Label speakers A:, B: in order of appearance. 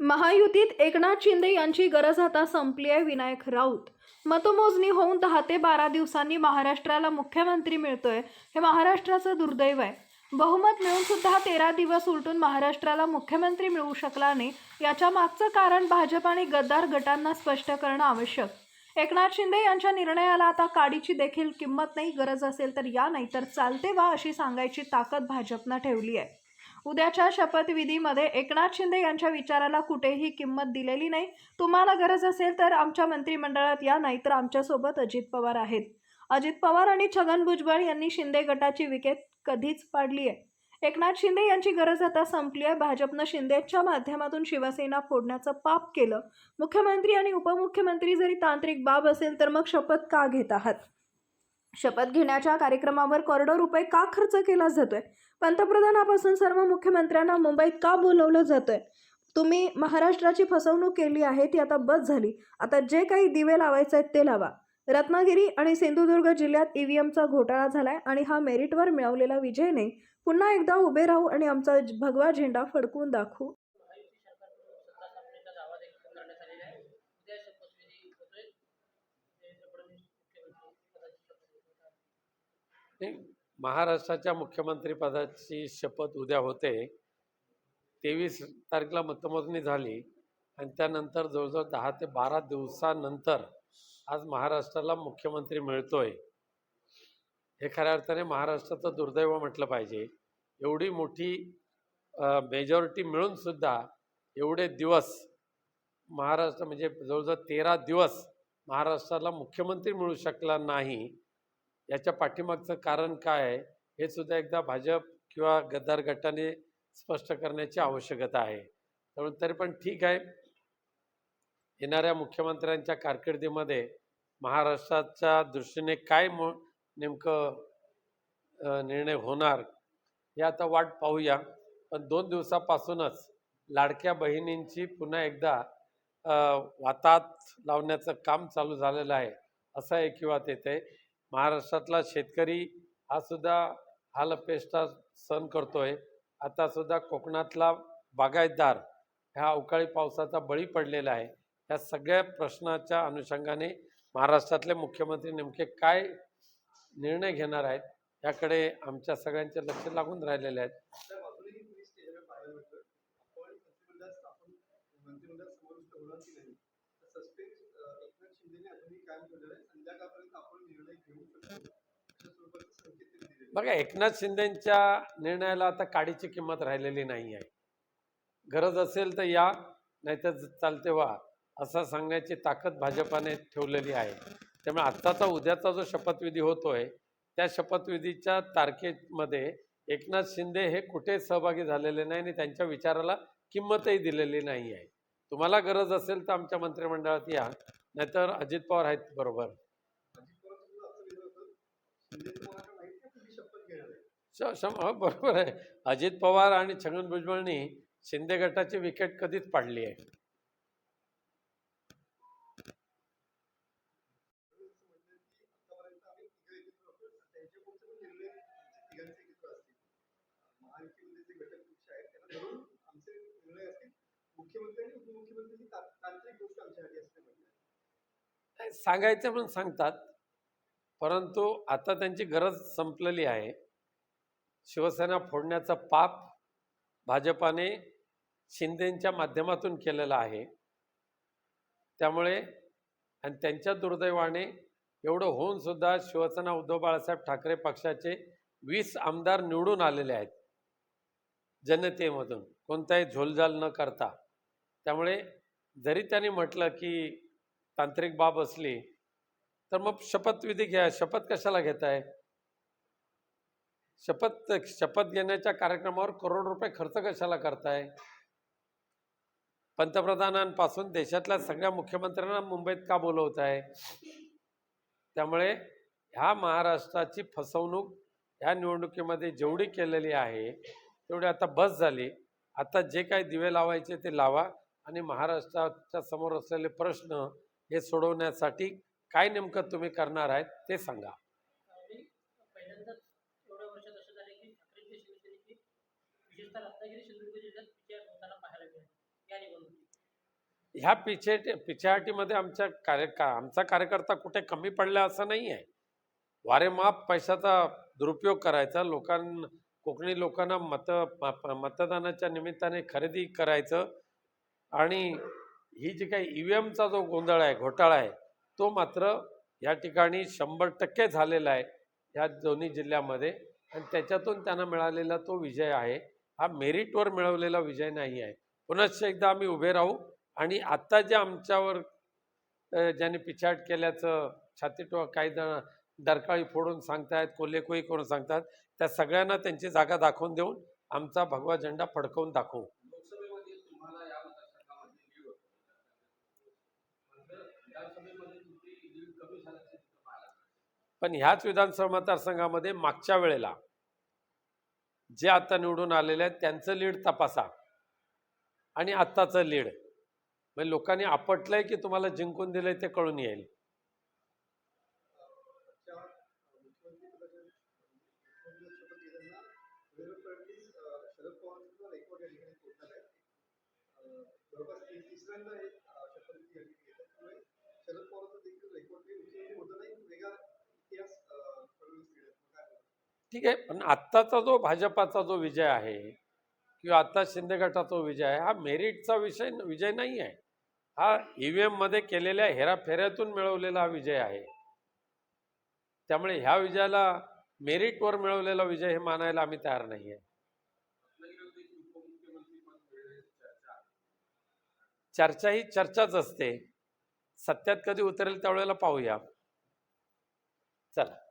A: महायुतीत एकनाथ शिंदे यांची गरज आता संपली आहे विनायक राऊत. मतमोजणी होऊन दहा ते बारा दिवसांनी महाराष्ट्राला मुख्यमंत्री मिळतोय हे महाराष्ट्राचं दुर्दैव आहे. बहुमत मिळून सुद्धा तेरा दिवस उलटून महाराष्ट्राला मुख्यमंत्री मिळू शकला नाही याच्या मागचं कारण भाजप आणि गद्दार गटांना स्पष्ट करणं आवश्यक. एकनाथ शिंदे यांच्या निर्णयाला आता काडीची देखील किंमत नाही गरज असेल तर या नाही तर चालते वा अशी सांगायची ताकद भाजपनं ठेवली आहे. उद्याच्या शपथविधीमध्ये एकनाथ शिंदे यांच्या विचाराला कुठेही किंमत दिलेली नाही. तुम्हाला गरज असेल तर आमच्या मंत्रिमंडळात या नाहीतर आमच्यासोबत अजित पवार आहेत. अजित पवार आणि छगन भुजबळ यांनी शिंदे गटाची विकेट कधीच पाडली आहे. एकनाथ शिंदे यांची गरज आता संपली आहे. भाजपनं शिंदेच्या माध्यमातून शिवसेना फोडण्याचं पाप केलं. मुख्यमंत्री आणि उपमुख्यमंत्री जरी तांत्रिक बाब असेल तर मग शपथ का घेत आहात? शपथ घेण्याच्या कार्यक्रमावर करोडो रुपये का खर्च केला जातोय? पंतप्रधानापासून सर्व मुख्यमंत्र्यांना मुंबईत का बोलवलं जातंय? तुम्ही महाराष्ट्राची फसवणूक केली आहे ती आता बस झाली. आता जे काही दिवे लावायचे आहेत ते लावा. रत्नागिरी आणि सिंधुदुर्ग जिल्ह्यात ईव्हीएमचा घोटाळा झालाय आणि हा मेरिटवर मिळवलेला विजय नाही. पुन्हा एकदा उभे राहू आणि आमचा भगवा झेंडा फडकून दाखवू
B: महायुती सरकारकडून सत्ता स्थापनेचा दावा देखील करण्यात आलेला आहे उद्या शपथविधी होतोय देवेंद्र फडणवीस मुख्यमंत्री पदाची शपथ घेत आहेत.
C: नाही महाराष्ट्राच्या मुख्यमंत्रीपदाची शपथ उद्या होते. तेवीस तारखेला मतमोजणी झाली आणि त्यानंतर जवळजवळ दहा ते बारा दिवसानंतर आज महाराष्ट्राला मुख्यमंत्री मिळतोय. हे खऱ्या अर्थाने महाराष्ट्राचं दुर्दैव म्हटलं पाहिजे. एवढी मोठी मेजॉरिटी मिळूनसुद्धा एवढे दिवस महाराष्ट्र म्हणजे जवळजवळ तेरा दिवस महाराष्ट्राला मुख्यमंत्री मिळू शकला नाही. याच्या पाठीमागचं कारण काय आहे? हे सुद्धा एकदा भाजप किंवा गद्दार गटाने स्पष्ट करण्याची आवश्यकता आहे. त्यामुळे तरी पण ठीक आहे. येणाऱ्या मुख्यमंत्र्यांच्या कारकिर्दीमध्ये महाराष्ट्राच्या दृष्टीने काय म नेमकं निर्णय होणार हे आता वाट पाहूया. पण दोन दिवसापासूनच लाडक्या बहिणींची पुन्हा एकदा वातात लावण्याचं काम चालू झालेलं आहे. असं ऐकिवात येते महाराष्ट्रातला शेतकरी हा सुद्धा हालअपेष्टा सहन करतोय. आता सुद्धा कोकणातला बागायतदार ह्या अवकाळी पावसाचा बळी पडलेला आहे. या सगळ्या प्रश्नाच्या अनुषंगाने महाराष्ट्रातले मुख्यमंत्री नेमके काय निर्णय घेणार आहेत याकडे आमच्या सगळ्यांचे लक्ष लागून राहिलेले आहेत. बघा एकनाथ शिंदेच्या निर्णयाला आता काडीची किंमत राहिलेली नाही आहे. गरज असेल तर या नाहीतर चालते वा असं सांगण्याची ताकद भाजपाने ठेवलेली आहे. त्यामुळे आत्ताचा उद्याचा जो शपथविधी होतोय त्या शपथविधीच्या तारखेमध्ये एकनाथ शिंदे हे कुठे सहभागी झालेले नाही आणि त्यांच्या विचाराला किंमतही दिलेली नाही आहे. तुम्हाला गरज असेल तर आमच्या मंत्रिमंडळात या. नाहीतर अजित पवार आहेत बरोबर.
D: आहे
C: हो, बरोबर आहे. अजित पवार आणि छगन भुजबळनी शिंदे गटाची विकेट कधीच पाडली आहे.
D: मुख्यमंत्री आणि उपमुख्यमंत्री ही तांत्रिक गोष्ट आमच्यासाठी असते
C: सांगायचं म्हणून सांगतात. परंतु आता त्यांची गरज संपलेली आहे. शिवसेना फोडण्याचा पाप भाजपाने शिंदेच्या माध्यमातून केलेला आहे. त्यामुळे आणि त्यांच्या दुर्दैवाने एवढं होऊन सुद्धा शिवसेना उद्धव बाळासाहेब ठाकरे पक्षाचे वीस आमदार निवडून आलेले आहेत. जनतेमधून कोणताही झोलझाल न करता. त्यामुळे जरी त्यांनी म्हटलं की तांत्रिक बाब असली तर मग शपथविधी घ्या. शपथ कशाला घेताय? शपथ शपथ घेण्याच्या कार्यक्रमावर करोड रुपये खर्च कशाला करताय? पंतप्रधानांपासून देशातल्या सगळ्या मुख्यमंत्र्यांना मुंबईत का बोलवत आहे त्यामुळे ह्या महाराष्ट्राची फसवणूक ह्या निवडणुकीमध्ये जेवढी केलेली आहे तेवढी आता बस झाली. आता जे काही दिवे लावायचे ते लावा आणि महाराष्ट्राच्या समोर असलेले प्रश्न हे सोडवण्यासाठी काय नेमकं तुम्ही करणार आहेत ते सांगा. ह्या पिछे पिछाहाटीमध्ये आमच्या कार्य का आमचा कार्यकर्ता कुठे कमी पडला असं नाही आहे वारेमाप पैशाचा दुरुपयोग करायचा लोकां कोकणी लोकांना मत मतदानाच्या निमित्ताने खरेदी करायचं आणि ही जी काही ई व्ही एमचा जो गोंधळ आहे घोटाळा आहे तो मात्र या ठिकाणी शंभर टक्के झालेला आहे ह्या दोन्ही जिल्ह्यामध्ये. आणि त्याच्यातून त्यांना मिळालेला तो विजय आहे. हा मेरिटवर मिळवलेला विजय नाही आहे. पुनश्च एकदा आम्ही उभे राहू आणि आत्ता जे आमच्यावर ज्यांनी पिछाट केल्याचं छातीटो काही जण डरकाळी फोडून सांगतायत कोल्हेकोई करून सांगतात त्या सगळ्यांना त्यांची जागा दाखवून देऊन आमचा भगवा झेंडा फडकवून दाखवू
E: लोकसभेमध्ये तुम्हाला या मतदारसंघामध्ये लीड होतं मात्र विधानसभेमध्ये तुमची लीड कमी झाल्याचं चित्र पाहायला मिळालं.
C: पण ह्याच विधानसभा मतदारसंघामध्ये मागच्या वेळेला जे आता निवडून आलेले आहेत त्यांचं लीड तपासा. आणि आत्ताचं लीड. म्हणजे लोकांनी आपटलंय की तुम्हाला जिंकून दिलंय ते कळून येईल
D: आजच्या मुख्यमंत्री पदाच्या मुख्यमंत्री शपथ घेताना देवेंद्र फडणवीस अं, शरद पवारांचा रेकॉर्ड या ठिकाणी तोडणार आहे अं, जवळपास ती- तिसऱ्यांदा हे अं, शपथविधी या ठिकाणी घेतात त्यामुळे शरद पवारांचा देखील रेकॉर्ड हे मुख्यमंत्री होताना एक वेगळा इतिहास अं, फडणवीस घडवतात. मग काय बोलणार?
C: ठीक आहे पण आत्ताचा जो भाजपाचा जो विजय आहे किंवा आत्ता शिंदे गटाचा विजय आहे हा मेरिटचा विषय विजय नाही आहे. हा ईव्हीएममध्ये केलेल्या हेराफेऱ्यातून मिळवलेला हा विजय आहे. त्यामुळे ह्या विजयाला मेरिटवर मिळवलेला विजय हे मानायला आम्ही तयार नाही
E: आहे.
C: चर्चा ही चर्चाच असते. सत्यात कधी उतरेल त्यावेळेला पाहूया. चला.